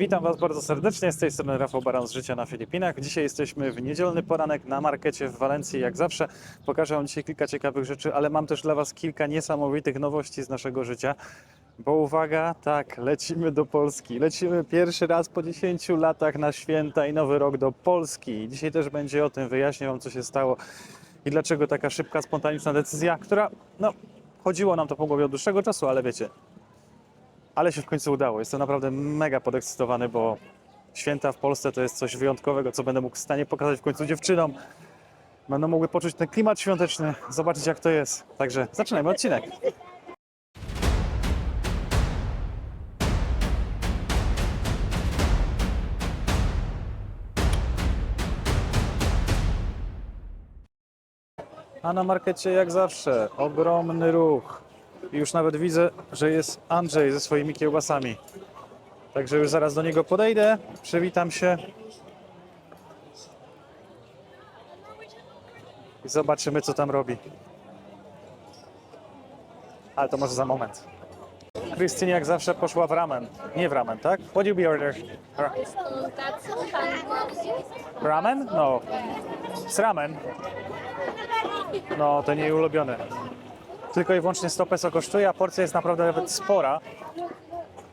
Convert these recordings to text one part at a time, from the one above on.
Witam Was bardzo serdecznie, z tej strony Rafał Baran z Życia na Filipinach. Dzisiaj jesteśmy w niedzielny poranek na markecie w Walencji, jak zawsze. Pokażę Wam dzisiaj kilka ciekawych rzeczy, ale mam też dla Was kilka niesamowitych nowości z naszego życia. Bo uwaga, tak, lecimy do Polski. Lecimy pierwszy raz po 10 latach na święta i nowy rok do Polski. Dzisiaj też będzie o tym, wyjaśnię Wam, co się stało i dlaczego taka szybka, spontaniczna decyzja, która, no, chodziło nam to po głowie od dłuższego czasu, ale wiecie, ale się w końcu udało. Jestem naprawdę mega podekscytowany, bo święta w Polsce to jest coś wyjątkowego, co będę mógł w stanie pokazać w końcu dziewczynom. Będą mogły poczuć ten klimat świąteczny, zobaczyć jak to jest. Także zaczynajmy odcinek. A na markecie jak zawsze ogromny ruch. I Już nawet widzę, że jest Andrzej ze swoimi kiełbasami. Także już zaraz do niego podejdę, przywitam się. I zobaczymy, co tam robi. Ale to może za moment. Krystynie jak zawsze poszła w ramen. Nie w ramen, tak? What do you order? Ramen? No. Z ramen. No, to nie ulubione. Tylko i wyłącznie 100 peso kosztuje, a porcja jest naprawdę nawet spora.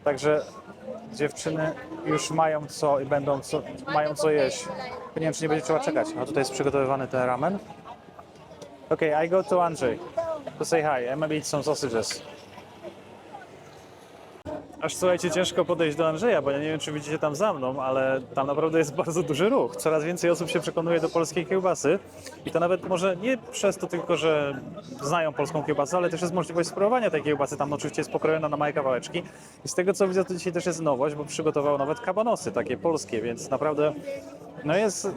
Także dziewczyny już mają co i będą co, mają co jeść. Nie wiem, czy nie będzie trzeba czekać. A tutaj jest przygotowywany ten ramen. Okay, I go to Andrzej to say hi and maybe eat some sausages. Aż słuchajcie, ciężko podejść do Andrzeja, bo ja nie wiem, czy widzicie tam za mną, ale tam naprawdę jest bardzo duży ruch. Coraz więcej osób się przekonuje do polskiej kiełbasy i to nawet może nie przez to tylko, że znają polską kiełbasę, ale też jest możliwość spróbowania tej kiełbasy. Tam oczywiście jest pokrojona na małe kawałeczki i z tego co widzę, to dzisiaj też jest nowość, bo przygotował nawet kabanosy takie polskie, więc naprawdę no jest,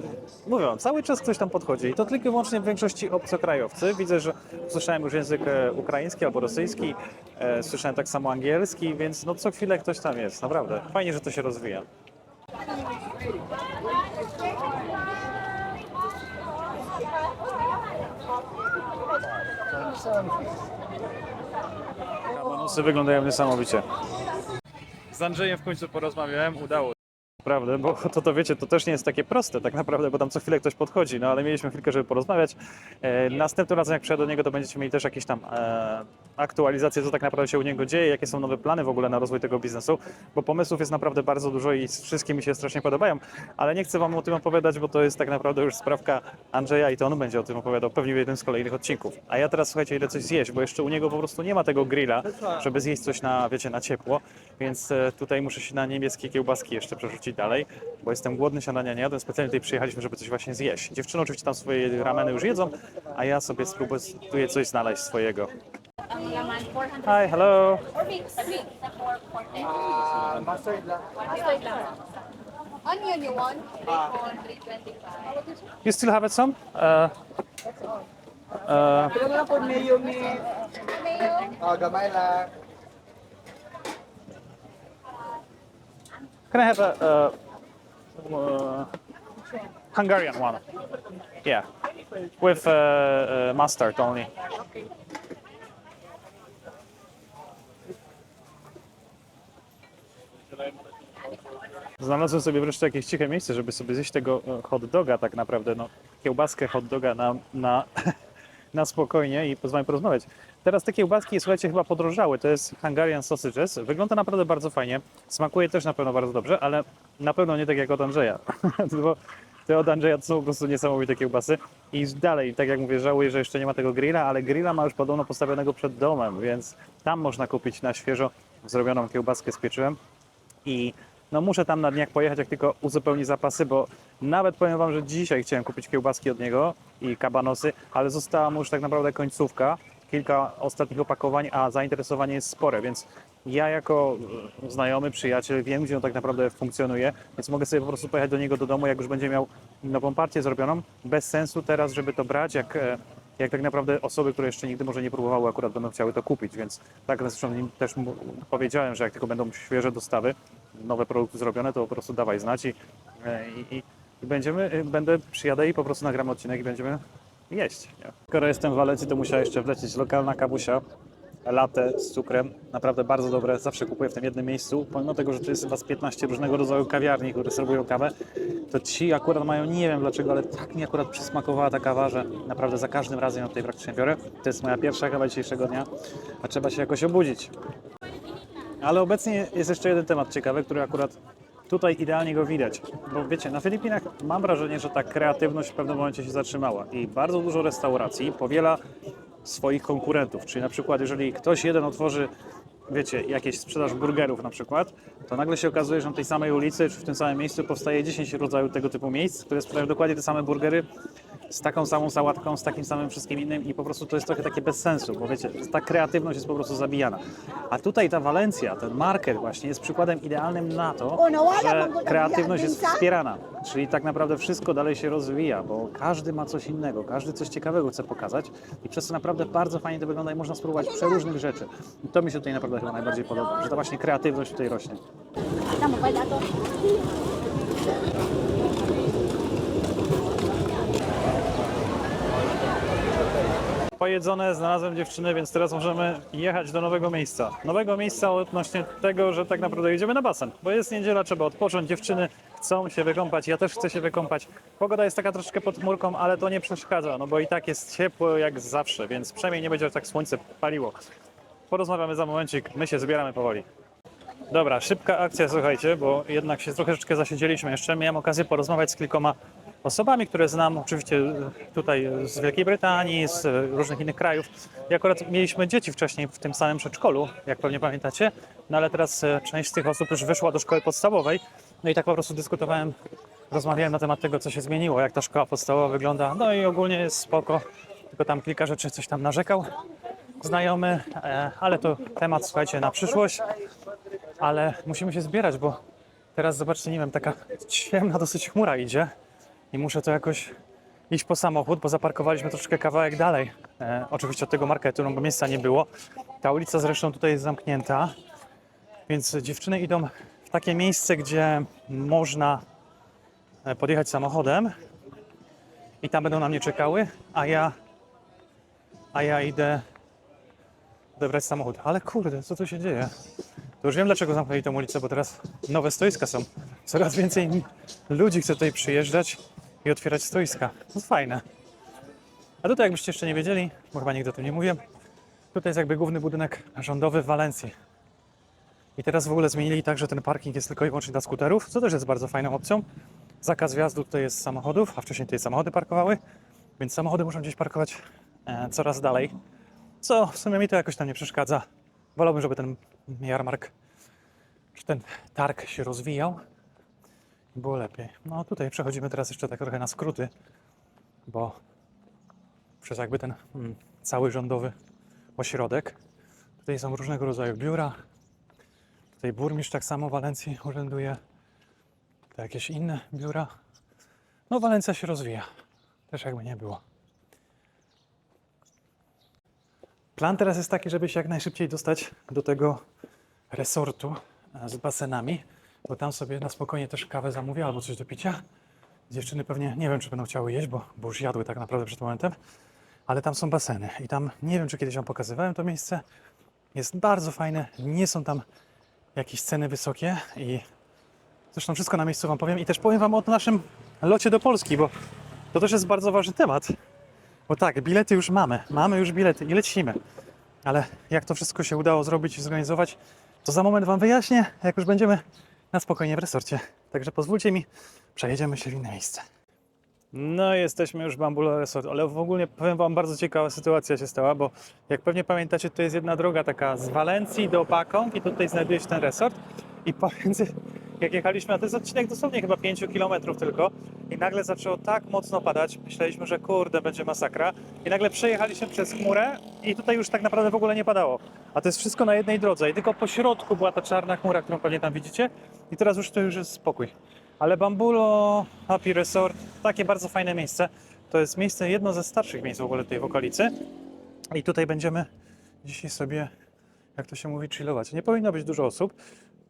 mówią, cały czas ktoś tam podchodzi i to tylko i wyłącznie w większości obcokrajowcy. Widzę, że słyszałem już język e, ukraiński albo rosyjski, e, słyszałem tak samo angielski, więc no co chwilę ktoś tam jest, naprawdę. Fajnie, że to się rozwija. Kabanosy wyglądają niesamowicie. Z Andrzejem w końcu porozmawiałem, udało. Naprawdę, bo to, to wiecie, to też nie jest takie proste tak naprawdę, bo tam co chwilę ktoś podchodzi, no ale mieliśmy chwilkę, żeby porozmawiać. E, następnym razem, jak przyjadę do niego, to będziecie mieli też jakieś tam e, aktualizacje, co tak naprawdę się u niego dzieje, jakie są nowe plany w ogóle na rozwój tego biznesu, bo pomysłów jest naprawdę bardzo dużo i wszystkie mi się strasznie podobają, ale nie chcę wam o tym opowiadać, bo to jest tak naprawdę już sprawka Andrzeja i to on będzie o tym opowiadał pewnie w jednym z kolejnych odcinków. A ja teraz, słuchajcie, idę coś zjeść, bo jeszcze u niego po prostu nie ma tego grilla, żeby zjeść coś na, wiecie, na ciepło, więc e, tutaj muszę się na niemieckie kiełbaski jeszcze przerzucić dalej, bo jestem głodny, śniadania nie jadłem, specjalnie tutaj przyjechaliśmy, żeby coś właśnie zjeść. Dziewczyny oczywiście tam swoje rameny już jedzą, a ja sobie spróbuję coś znaleźć swojego. Ang laman, 400 Hi, hello. or mix. Mix na 440. Mustard lang. Mustard lang. Onion you want? Bacon, 325. You still have it some? Uh, uh, mayo Mayo? gamay lang. Can I have a, uh, uh, Hungarian one? Yeah, with uh, uh, mustard only. Znalazłem sobie wreszcie jakieś ciche miejsce, żeby sobie zjeść tego e, hot doga tak naprawdę, no kiełbaskę hot doga na, na, na spokojnie i pozwolę porozmawiać. Teraz te kiełbaski, słuchajcie, chyba podrożały. To jest Hungarian Sausages. Wygląda naprawdę bardzo fajnie. Smakuje też na pewno bardzo dobrze, ale na pewno nie tak jak od Andrzeja. Bo te od Andrzeja to są po prostu niesamowite kiełbasy. I dalej, tak jak mówię, żałuję, że jeszcze nie ma tego grilla, ale grilla ma już podobno postawionego przed domem, więc tam można kupić na świeżo zrobioną kiełbaskę z pieczywem. I no muszę tam na dniach pojechać, jak tylko uzupełnić zapasy, bo nawet powiem Wam, że dzisiaj chciałem kupić kiełbaski od niego i kabanosy, ale została mu już tak naprawdę końcówka, kilka ostatnich opakowań, a zainteresowanie jest spore, więc ja jako e, znajomy, przyjaciel wiem, gdzie on tak naprawdę funkcjonuje, więc mogę sobie po prostu pojechać do niego do domu, jak już będzie miał nową partię zrobioną. Bez sensu teraz, żeby to brać, jak e, jak tak naprawdę osoby, które jeszcze nigdy może nie próbowały, akurat będą chciały to kupić, więc tak zresztą im też powiedziałem, że jak tylko będą świeże dostawy, nowe produkty zrobione, to po prostu dawaj znać i, e, i, i, będziemy, y, będę, przyjadę i po prostu nagramy odcinek i będziemy jeść. Nie? Skoro jestem w Walencji, to musiała jeszcze wlecieć lokalna kawusia latte z cukrem. Naprawdę bardzo dobre, zawsze kupuję w tym jednym miejscu. Pomimo tego, że to jest chyba z 15 różnego rodzaju kawiarni, które serwują kawę, to ci akurat mają, nie wiem dlaczego, ale tak mi akurat przysmakowała ta kawa, że naprawdę za każdym razem ją tutaj praktycznie biorę. To jest moja pierwsza kawa dzisiejszego dnia, a trzeba się jakoś obudzić. Ale obecnie jest jeszcze jeden temat ciekawy, który akurat tutaj idealnie go widać. Bo wiecie, na Filipinach mam wrażenie, że ta kreatywność w pewnym momencie się zatrzymała i bardzo dużo restauracji powiela swoich konkurentów. Czyli na przykład, jeżeli ktoś jeden otworzy, wiecie, jakieś sprzedaż burgerów na przykład, to nagle się okazuje, że na tej samej ulicy czy w tym samym miejscu powstaje 10 rodzajów tego typu miejsc, które sprzedają dokładnie te same burgery z taką samą sałatką, z takim samym wszystkim innym i po prostu to jest trochę takie bez sensu, bo wiecie, ta kreatywność jest po prostu zabijana. A tutaj ta Walencja, ten market właśnie jest przykładem idealnym na to, że kreatywność jest wspierana. Czyli tak naprawdę wszystko dalej się rozwija, bo każdy ma coś innego, każdy coś ciekawego chce pokazać i przez to naprawdę bardzo fajnie to wygląda i można spróbować przeróżnych rzeczy. I to mi się tutaj naprawdę chyba najbardziej podoba, że ta właśnie kreatywność tutaj rośnie. Pojedzone, znalazłem dziewczynę, więc teraz możemy jechać do nowego miejsca. Nowego miejsca odnośnie tego, że tak naprawdę jedziemy na basen, bo jest niedziela, trzeba odpocząć, dziewczyny chcą się wykąpać, ja też chcę się wykąpać. Pogoda jest taka troszkę pod chmurką, ale to nie przeszkadza, no bo i tak jest ciepło jak zawsze, więc przynajmniej nie będzie tak słońce paliło. Porozmawiamy za momencik, my się zbieramy powoli. Dobra, szybka akcja, słuchajcie, bo jednak się troszeczkę zasiedzieliśmy jeszcze. Miałem okazję porozmawiać z kilkoma osobami, które znam, oczywiście tutaj z Wielkiej Brytanii, z różnych innych krajów. I akurat mieliśmy dzieci wcześniej w tym samym przedszkolu, jak pewnie pamiętacie, no ale teraz e, część z tych osób już wyszła do szkoły podstawowej. No i tak po prostu dyskutowałem, rozmawiałem na temat tego, co się zmieniło, jak ta szkoła podstawowa wygląda. No i ogólnie jest spoko, tylko tam kilka rzeczy coś tam narzekał znajomy, e, ale to temat, słuchajcie, na przyszłość ale musimy się zbierać, bo teraz zobaczcie, nie wiem, taka ciemna dosyć chmura idzie i muszę to jakoś iść po samochód, bo zaparkowaliśmy troszkę kawałek dalej. E, oczywiście od tego marketu, no bo miejsca nie było. Ta ulica zresztą tutaj jest zamknięta, więc dziewczyny idą w takie miejsce, gdzie można e, podjechać samochodem i tam będą na mnie czekały, a ja, a ja idę odebrać samochód. Ale kurde, co tu się dzieje? To już wiem, dlaczego zamknęli tę ulicę, bo teraz nowe stoiska są. Coraz więcej ludzi chce tutaj przyjeżdżać i otwierać stoiska. To fajne. A tutaj, jakbyście jeszcze nie wiedzieli, bo chyba nigdy o tym nie mówię, tutaj jest jakby główny budynek rządowy w Walencji. I teraz w ogóle zmienili tak, że ten parking jest tylko i wyłącznie dla skuterów, co też jest bardzo fajną opcją. Zakaz wjazdu tutaj jest samochodów, a wcześniej tutaj samochody parkowały, więc samochody muszą gdzieś parkować e, coraz dalej. Co w sumie mi to jakoś tam nie przeszkadza. Wolałbym, żeby ten jarmark, czy ten targ się rozwijał. Było lepiej. No tutaj przechodzimy teraz jeszcze tak trochę na skróty, bo przez jakby ten mm, cały rządowy ośrodek. Tutaj są różnego rodzaju biura. Tutaj burmistrz tak samo Walencji urzęduje. Tutaj jakieś inne biura. No Walencja się rozwija. Też jakby nie było. Plan teraz jest taki, żeby się jak najszybciej dostać do tego resortu e, z basenami, bo tam sobie na spokojnie też kawę zamówię albo coś do picia. Dziewczyny pewnie nie wiem, czy będą chciały jeść, bo, bo już jadły tak naprawdę przed momentem, ale tam są baseny i tam nie wiem, czy kiedyś Wam pokazywałem to miejsce. Jest bardzo fajne, nie są tam jakieś ceny wysokie i zresztą wszystko na miejscu Wam powiem i też powiem Wam o naszym locie do Polski, bo to też jest bardzo ważny temat. Bo tak, bilety już mamy, mamy już bilety i lecimy. Ale jak to wszystko się udało zrobić i zorganizować, to za moment Wam wyjaśnię, jak już będziemy na spokojnie w resorcie. Także pozwólcie mi, przejedziemy się w inne miejsce. No, jesteśmy już w Bambulo Resort, ale w ogóle powiem Wam, bardzo ciekawa sytuacja się stała, bo jak pewnie pamiętacie, to jest jedna droga taka z Walencji do Pakong i tutaj znajduje się ten resort i pomiędzy, jak jechaliśmy, a to jest odcinek dosłownie chyba 5 km tylko i nagle zaczęło tak mocno padać, myśleliśmy, że kurde, będzie masakra i nagle przejechaliśmy przez chmurę i tutaj już tak naprawdę w ogóle nie padało. A to jest wszystko na jednej drodze i tylko po środku była ta czarna chmura, którą pewnie tam widzicie i teraz już to już jest spokój. Ale Bambulo Happy Resort, takie bardzo fajne miejsce. To jest miejsce, jedno ze starszych miejsc w ogóle tutaj w okolicy. I tutaj będziemy dzisiaj sobie, jak to się mówi, chillować. Nie powinno być dużo osób.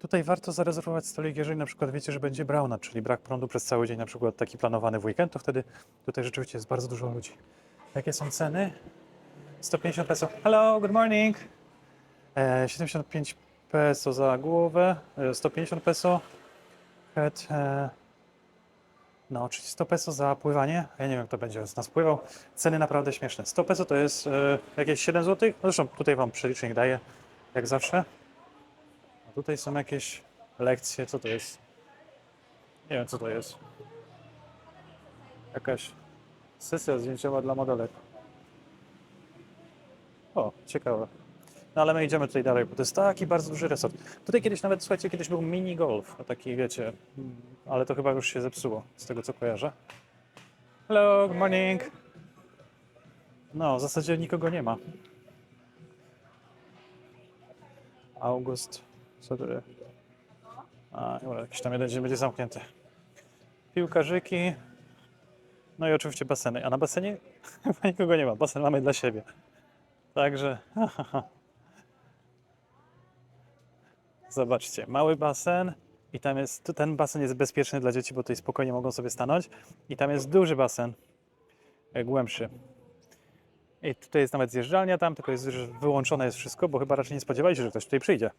Tutaj warto zarezerwować stolik, jeżeli na przykład wiecie, że będzie brownout, czyli brak prądu przez cały dzień, na przykład taki planowany w weekend, to wtedy tutaj rzeczywiście jest bardzo dużo ludzi. Jakie są ceny? 150 peso. Hello, good morning. E, 75 peso za głowę, e, 150 peso. Head, e, no, czyli 100 peso za pływanie. Ja nie wiem, kto będzie z nas pływał. Ceny naprawdę śmieszne. 100 peso to jest e, jakieś 7 zł. Zresztą tutaj Wam przelicznik daję, jak zawsze. Tutaj są jakieś lekcje. Co to jest? Nie wiem, co to jest. Jakaś sesja zdjęciowa dla modelek. O, ciekawe. No ale my idziemy tutaj dalej, bo to jest taki bardzo duży resort. Tutaj kiedyś nawet, słuchajcie, kiedyś był mini golf, taki wiecie, mm, ale to chyba już się zepsuło, z tego co kojarzę. Hello, good morning. No, w zasadzie nikogo nie ma. August, co jest? A, dobra, jakiś tam jeden dzień będzie zamknięty. Piłkarzyki, no i oczywiście baseny. A na basenie chyba nikogo nie ma, basen mamy dla siebie. Także, Zobaczcie, mały basen i tam jest, tu ten basen jest bezpieczny dla dzieci, bo tutaj spokojnie mogą sobie stanąć. I tam jest duży basen, e, głębszy. I tutaj jest nawet zjeżdżalnia tam, tylko jest już wyłączone jest wszystko, bo chyba raczej nie spodziewali się, że ktoś tutaj przyjdzie.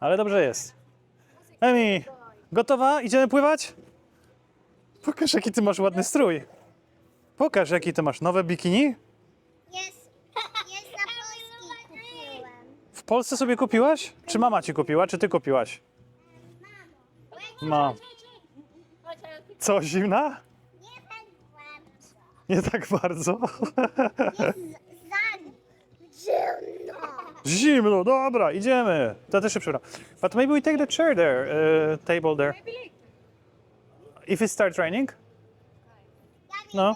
Ale dobrze jest. Emi, gotowa? Idziemy pływać? Pokaż, jaki ty masz ładny strój. Pokaż, jaki ty masz nowe bikini. Jest, jest na polski kupiłem. W Polsce sobie kupiłaś? Czy mama ci kupiła, czy ty kupiłaś? Ma. Co, zimna? Nie tak bardzo. Nie tak bardzo. Jest zimno. Dobra, idziemy. To też się przebrał. But maybe we take the chair there, uh, table there. If it starts raining, No.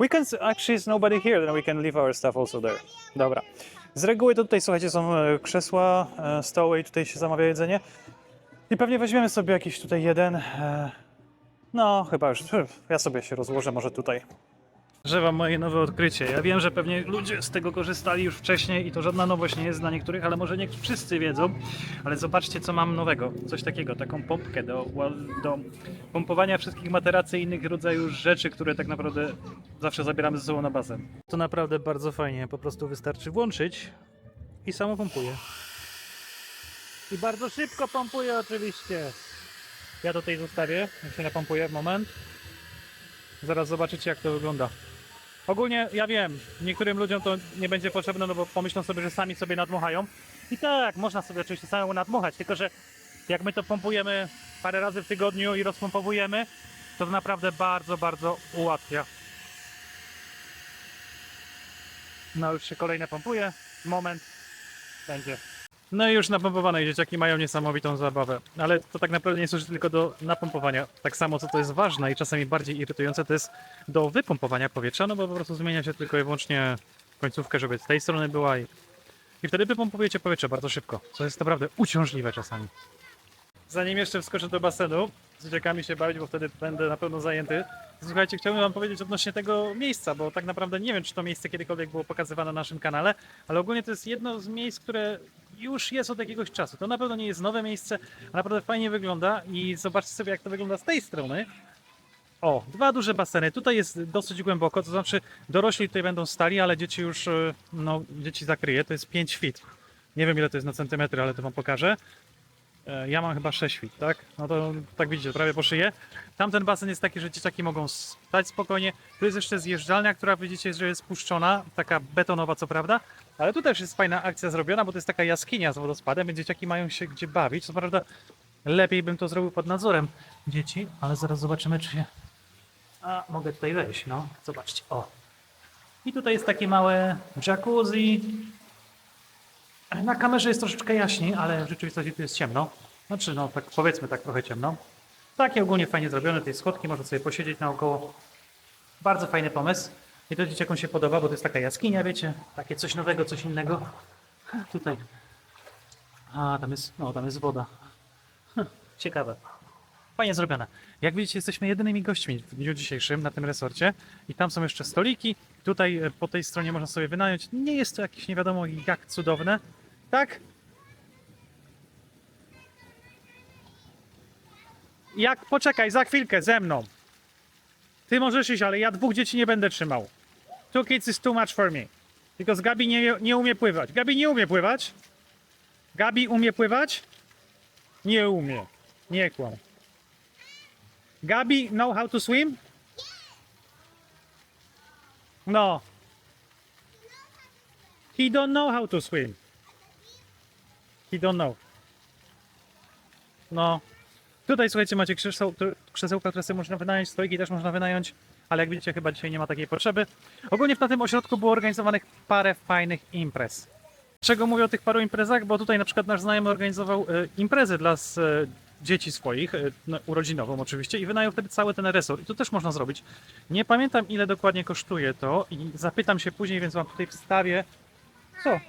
We can, actually it's nobody here, then we can leave our stuff also there. Dobra. Z reguły to tutaj, słuchajcie, są e, krzesła, e, stoły i tutaj się zamawia jedzenie. I pewnie weźmiemy sobie jakiś tutaj jeden. e, No, chyba już. Ja sobie się rozłożę może tutaj. Że wam moje nowe odkrycie. Ja wiem, że pewnie ludzie z tego korzystali już wcześniej i to żadna nowość nie jest dla niektórych, ale może nie wszyscy wiedzą. Ale zobaczcie, co mam nowego. Coś takiego, taką pompkę do, do pompowania wszystkich materacy i innych rodzajów rzeczy, które tak naprawdę zawsze zabieramy ze sobą na basen. To naprawdę bardzo fajnie. Po prostu wystarczy włączyć i samo pompuje. I bardzo szybko pompuje oczywiście. Ja tutaj zostawię, jak się napompuje w moment. Zaraz zobaczycie jak to wygląda. Ogólnie ja wiem, niektórym ludziom to nie będzie potrzebne, no bo pomyślą sobie, że sami sobie nadmuchają. I tak, można sobie oczywiście samemu nadmuchać, tylko że jak my to pompujemy parę razy w tygodniu i rozpompowujemy, to naprawdę bardzo, bardzo ułatwia. No już się kolejne pompuje. Moment. Będzie. No i już napompowane dzieciaki mają niesamowitą zabawę. Ale to tak naprawdę nie służy tylko do napompowania. Tak samo co to jest ważne i czasami bardziej irytujące to jest do wypompowania powietrza, no bo po prostu zmienia się tylko i wyłącznie końcówkę, żeby z tej strony była i, i wtedy wypompujecie powietrze bardzo szybko, co jest naprawdę uciążliwe czasami. Zanim jeszcze wskoczę do basenu, z dzieciakami się bawić, bo wtedy będę na pewno zajęty. Słuchajcie, chciałbym wam powiedzieć odnośnie tego miejsca, bo tak naprawdę nie wiem, czy to miejsce kiedykolwiek było pokazywane na naszym kanale, ale ogólnie to jest jedno z miejsc, które już jest od jakiegoś czasu. To na pewno nie jest nowe miejsce, a naprawdę fajnie wygląda i zobaczcie sobie, jak to wygląda z tej strony. O, dwa duże baseny. Tutaj jest dosyć głęboko, to znaczy dorośli tutaj będą stali, ale dzieci już, e, no, dzieci zakryje. To jest 5 feet. Nie wiem, ile to jest na centymetry, ale to wam pokażę. E, Ja mam chyba 6 feet, tak? No to tak widzicie, prawie po szyję. Tamten basen jest taki, że dzieciaki mogą stać spokojnie. Tu jest jeszcze zjeżdżalnia, która widzicie, że jest puszczona, taka betonowa co prawda, ale tu też jest fajna akcja zrobiona, bo to jest taka jaskinia z wodospadem, więc dzieciaki mają się gdzie bawić. Co prawda lepiej bym to zrobił pod nadzorem dzieci, ale zaraz zobaczymy, czy się... A, mogę tutaj wejść, no. Zobaczcie, o. I tutaj jest takie małe jacuzzi. Na kamerze jest troszeczkę jaśniej, ale w rzeczywistości tu jest ciemno. Znaczy, no tak powiedzmy tak trochę ciemno. Takie ogólnie fajnie zrobione, tej schodki, można sobie posiedzieć naokoło. Bardzo fajny pomysł. I to dzieciakom się podoba, bo to jest taka jaskinia, wiecie, takie coś nowego, coś innego. Tutaj. A, tam jest, no, tam jest woda. Hm, Ciekawe. Fajnie zrobione. Jak widzicie, jesteśmy jedynymi gośćmi w dniu dzisiejszym na tym resorcie. I tam są jeszcze stoliki. Tutaj e, po tej stronie można sobie wynająć. Nie jest to jakieś nie wiadomo jak cudowne. Tak? Jak, poczekaj, za chwilkę ze mną. Ty możesz iść, ale ja dwóch dzieci nie będę trzymał. Two kids is too much for me. Because Gabi nie, nie umie pływać. Gabi nie umie pływać. Gabi umie pływać? Nie umie. Nie kłam. Gabi know how to swim? No. He don't know how to swim. He don't know. No. Tutaj słuchajcie, macie krzesełka, które sobie można wynająć, stoiki też można wynająć, ale jak widzicie, chyba dzisiaj nie ma takiej potrzeby. Ogólnie na tym ośrodku było organizowanych parę fajnych imprez. Czego mówię o tych paru imprezach? Bo tutaj na przykład nasz znajomy organizował e, imprezę dla s, e, dzieci swoich, no, urodzinową oczywiście, i wynajął wtedy cały ten resort. I to też można zrobić. Nie pamiętam ile dokładnie kosztuje to i zapytam się później, więc wam tutaj wstawię. Co?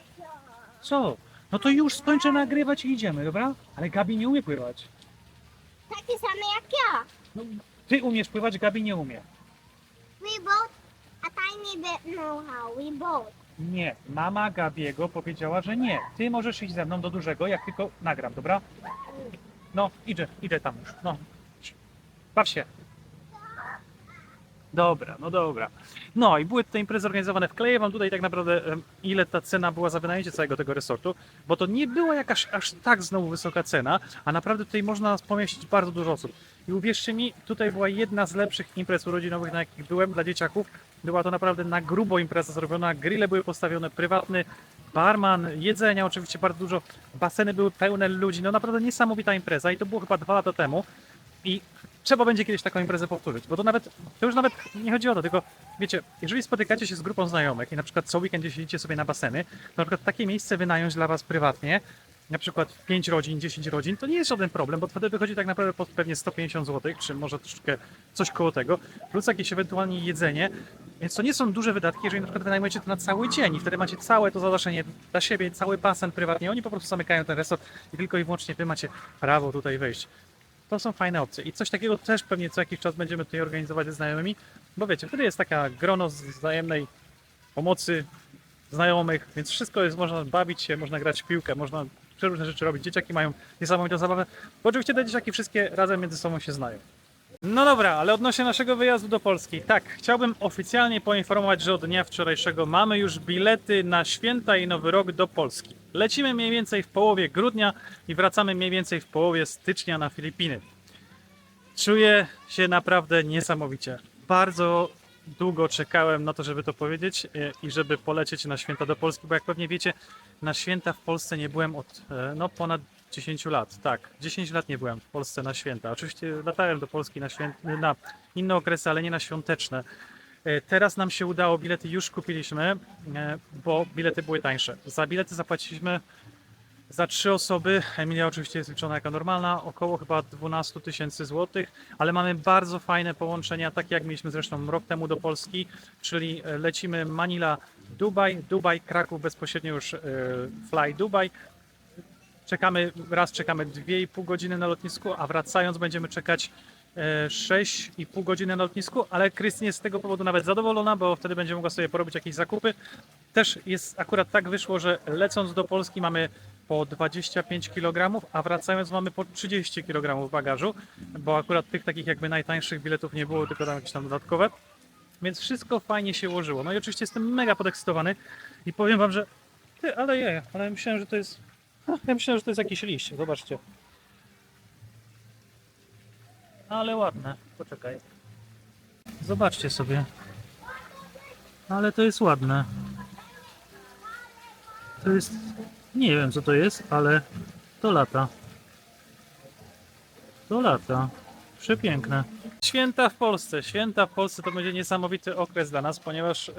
Co? No to już skończę nagrywać i idziemy, dobra? Ale Gabi nie umie pływać. Taki samy jak ja. No, ty umiesz pływać, Gabi nie umie. We both a tiny bit know how. We both. Nie, mama Gabiego powiedziała, że nie. Ty możesz iść ze mną do dużego, jak tylko nagram, dobra? No, idę, idę tam już. No, baw się. Dobra, no dobra. No i były te imprezy organizowane. Wkleję wam tutaj tak naprawdę ile ta cena była za wynajęcie całego tego resortu, bo to nie była jakaś aż tak znowu wysoka cena, a naprawdę tutaj można pomieścić bardzo dużo osób. I uwierzcie mi, tutaj była jedna z lepszych imprez urodzinowych, na jakich byłem dla dzieciaków. Była to naprawdę na grubo impreza zrobiona, grille były postawione, prywatny barman, jedzenia oczywiście bardzo dużo, baseny były pełne ludzi, no naprawdę niesamowita impreza i to było chyba dwa lata temu. I trzeba będzie kiedyś taką imprezę powtórzyć, bo to nawet, to już nawet nie chodzi o to, tylko wiecie, jeżeli spotykacie się z grupą znajomych i na przykład co weekend siedzicie sobie na baseny, to na przykład takie miejsce wynająć dla was prywatnie, na przykład 5 rodzin, 10 rodzin, to nie jest żaden problem, bo wtedy wychodzi tak naprawdę po pewnie 150 zł, czy może troszeczkę coś koło tego, plus jakieś ewentualnie jedzenie, więc to nie są duże wydatki, jeżeli na przykład wynajmujecie to na cały dzień i wtedy macie całe to zadaszenie dla siebie, cały basen prywatnie, oni po prostu zamykają ten resort i tylko i wyłącznie wy macie prawo tutaj wejść. To są fajne opcje i coś takiego też pewnie co jakiś czas będziemy tutaj organizować ze znajomymi, bo wiecie, wtedy jest taka grono wzajemnej pomocy znajomych, więc wszystko jest, można bawić się, można grać w piłkę, można przeróżne rzeczy robić. Dzieciaki mają niesamowitą zabawę, bo oczywiście te dzieciaki wszystkie razem między sobą się znają. No dobra, ale odnośnie naszego wyjazdu do Polski. Tak, chciałbym oficjalnie poinformować, że od dnia wczorajszego mamy już bilety na święta i nowy rok do Polski. Lecimy mniej więcej w połowie grudnia i wracamy mniej więcej w połowie stycznia na Filipiny. Czuję się naprawdę niesamowicie. Bardzo długo czekałem na to, żeby to powiedzieć e, i żeby polecieć na święta do Polski, bo jak pewnie wiecie, na święta w Polsce nie byłem od e, no, ponad 10 lat. Tak, 10 lat nie byłem w Polsce na święta. Oczywiście latałem do Polski na, na inne okresy, ale nie na świąteczne. E, Teraz nam się udało, bilety już kupiliśmy, e, bo bilety były tańsze. Za bilety zapłaciliśmy za trzy osoby, Emilia oczywiście jest liczona jako normalna, około chyba 12 tysięcy złotych, ale mamy bardzo fajne połączenia, takie jak mieliśmy zresztą rok temu do Polski, czyli e, lecimy Manila, Dubaj, Dubaj, Kraków, bezpośrednio już Fly Dubaj. Czekamy, raz czekamy 2,5 godziny na lotnisku, a wracając będziemy czekać 6,5 godziny na lotnisku, ale Krystyn jest z tego powodu nawet zadowolona, bo wtedy będzie mogła sobie porobić jakieś zakupy. Też jest akurat tak wyszło, że lecąc do Polski mamy po 25 kg, a wracając mamy po 30 kg bagażu, bo akurat tych takich jakby najtańszych biletów nie było, tylko tam jakieś tam dodatkowe. Więc wszystko fajnie się ułożyło. No i oczywiście jestem mega podekscytowany i powiem wam, że ty, ale je, ale myślałem, że to jest ja myślałem, że to jest jakiś liść. Zobaczcie. Ale ładne. Poczekaj. Zobaczcie sobie. Ale to jest ładne. To jest... Nie wiem co to jest, ale to lata. To lata. Przepiękne. Święta w Polsce. Święta w Polsce to będzie niesamowity okres dla nas, ponieważ y,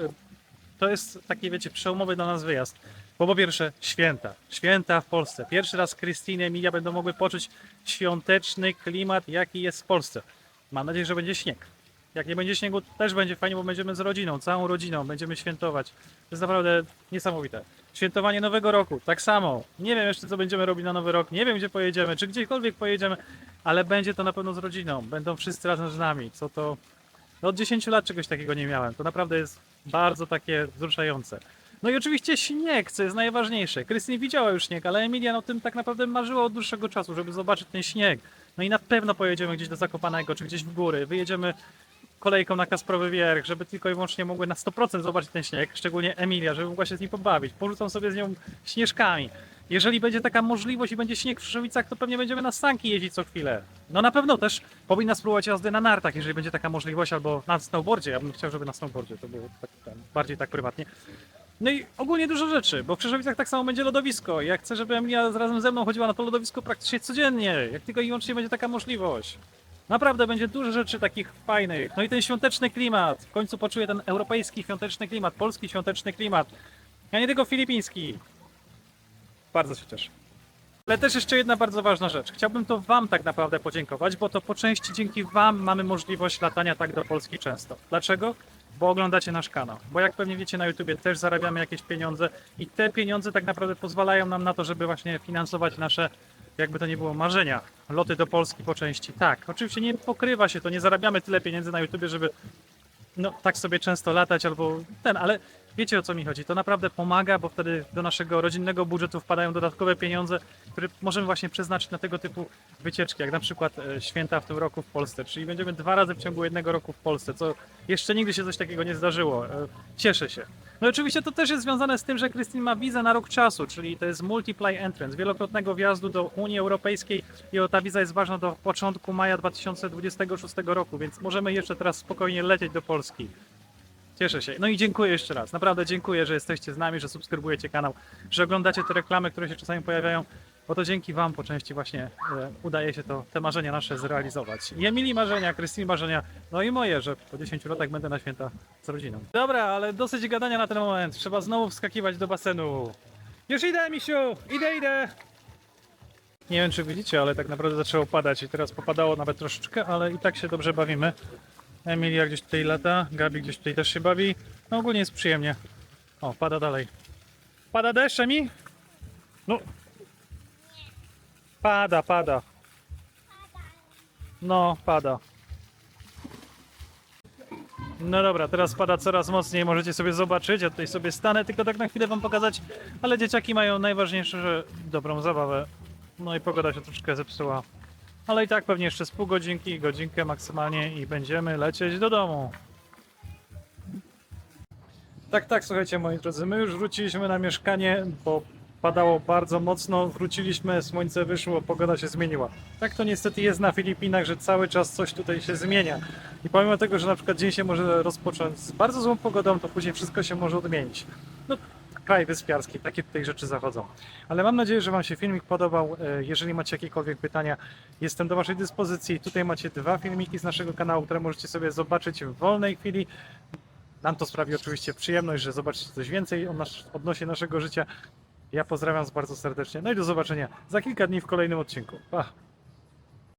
to jest taki, wiecie, przełomowy dla nas wyjazd. Bo po pierwsze, święta. Święta w Polsce. Pierwszy raz Krystyna i Emilia będą mogły poczuć świąteczny klimat, jaki jest w Polsce. Mam nadzieję, że będzie śnieg. Jak nie będzie śniegu, też będzie fajnie, bo będziemy z rodziną, całą rodziną, będziemy świętować. To jest naprawdę niesamowite. Świętowanie Nowego Roku, tak samo. Nie wiem jeszcze, co będziemy robić na Nowy Rok, nie wiem, gdzie pojedziemy, czy gdziekolwiek pojedziemy, ale będzie to na pewno z rodziną. Będą wszyscy razem z nami, co to... No od 10 lat czegoś takiego nie miałem. To naprawdę jest bardzo takie wzruszające. No i oczywiście śnieg, co jest najważniejsze. Krystyn widziała już śnieg, ale Emilia o tym tak naprawdę marzyła od dłuższego czasu, żeby zobaczyć ten śnieg. No i na pewno pojedziemy gdzieś do Zakopanego, czy gdzieś w góry. Wyjedziemy kolejką na Kasprowy Wierch, żeby tylko i wyłącznie mogły na 100% zobaczyć ten śnieg, szczególnie Emilia, żeby mogła się z nim pobawić. Porzucą sobie z nią śnieżkami. jeżeli będzie taka możliwość i będzie śnieg w Krzeszowicach, to pewnie będziemy na sanki jeździć co chwilę. No na pewno też powinna spróbować jazdy na nartach, jeżeli będzie taka możliwość, albo na snowboardzie. Ja bym chciał, żeby na snowboardzie to było tak, bardziej tak prywatnie. No i ogólnie dużo rzeczy, bo w Krzeszowicach tak samo będzie lodowisko. Ja chcę, żeby Emilia razem ze mną chodziła na to lodowisko praktycznie codziennie, jak tylko i wyłącznie będzie taka możliwość. Naprawdę będzie dużo rzeczy takich fajnych. No i ten świąteczny klimat. W końcu poczuję ten europejski świąteczny klimat, polski świąteczny klimat, a nie tylko filipiński. Bardzo się cieszę. Ale też jeszcze jedna bardzo ważna rzecz. Chciałbym to Wam tak naprawdę podziękować, bo to po części dzięki Wam mamy możliwość latania tak do Polski często. Dlaczego? Bo oglądacie nasz kanał. Bo jak pewnie wiecie, na YouTubie też zarabiamy jakieś pieniądze i te pieniądze tak naprawdę pozwalają nam na to, żeby właśnie finansować nasze, jakby to nie było, marzenia. Loty do Polski po części. Tak, oczywiście nie pokrywa się to, nie zarabiamy tyle pieniędzy na YouTubie, żeby no, tak sobie często latać albo ten, ale wiecie o co mi chodzi. To naprawdę pomaga, bo wtedy do naszego rodzinnego budżetu wpadają dodatkowe pieniądze, które możemy właśnie przeznaczyć na tego typu wycieczki, jak na przykład e, święta w tym roku w Polsce. Czyli będziemy dwa razy w ciągu jednego roku w Polsce, co jeszcze nigdy się coś takiego nie zdarzyło. E, Cieszę się. No oczywiście to też jest związane z tym, że Christine ma wizę na rok czasu, czyli to jest multiply entrance, wielokrotnego wjazdu do Unii Europejskiej i ta wiza jest ważna do początku maja 2026 roku, więc możemy jeszcze teraz spokojnie lecieć do Polski. Cieszę się. No i dziękuję jeszcze raz. Naprawdę dziękuję, że jesteście z nami, że subskrybujecie kanał, że oglądacie te reklamy, które się czasami pojawiają, bo to dzięki Wam po części właśnie e, udaje się to, te marzenia nasze zrealizować. I Emilii marzenia, Krystyni marzenia, no i moje, że po 10 latach będę na święta z rodziną. Dobra, ale dosyć gadania na ten moment. Trzeba znowu wskakiwać do basenu. Już idę, misiu! Idę, idę! Nie wiem, czy widzicie, ale tak naprawdę zaczęło padać i teraz popadało nawet troszeczkę, ale i tak się dobrze bawimy. Emilia gdzieś tutaj lata, Gabi gdzieś tutaj też się bawi. No ogólnie jest przyjemnie. O, pada dalej. Pada deszcz, Emi? No. Pada, pada. No, pada. No dobra, teraz pada coraz mocniej, możecie sobie zobaczyć. Ja tutaj sobie stanę, tylko tak na chwilę wam pokazać. Ale dzieciaki mają najważniejsze, że dobrą zabawę. No i pogoda się troszkę zepsuła. Ale i tak pewnie jeszcze z pół godzinki, godzinkę maksymalnie i będziemy lecieć do domu. Tak, tak, słuchajcie moi drodzy, my już wróciliśmy na mieszkanie, bo padało bardzo mocno, wróciliśmy, słońce wyszło, pogoda się zmieniła. Tak to niestety jest na Filipinach, że cały czas coś tutaj się zmienia. I pomimo tego, że na przykład dzień się może rozpocząć z bardzo złą pogodą, to później wszystko się może odmienić. Kraj wyspiarski, takie tutaj rzeczy zachodzą. Ale mam nadzieję, że Wam się filmik podobał. E, Jeżeli macie jakiekolwiek pytania, jestem do Waszej dyspozycji. Tutaj macie dwa filmiki z naszego kanału, które możecie sobie zobaczyć w wolnej chwili. Nam to sprawi oczywiście przyjemność, że zobaczycie coś więcej o nasz, odnośnie naszego życia. Ja pozdrawiam Was bardzo serdecznie. No i do zobaczenia za kilka dni w kolejnym odcinku. Pa!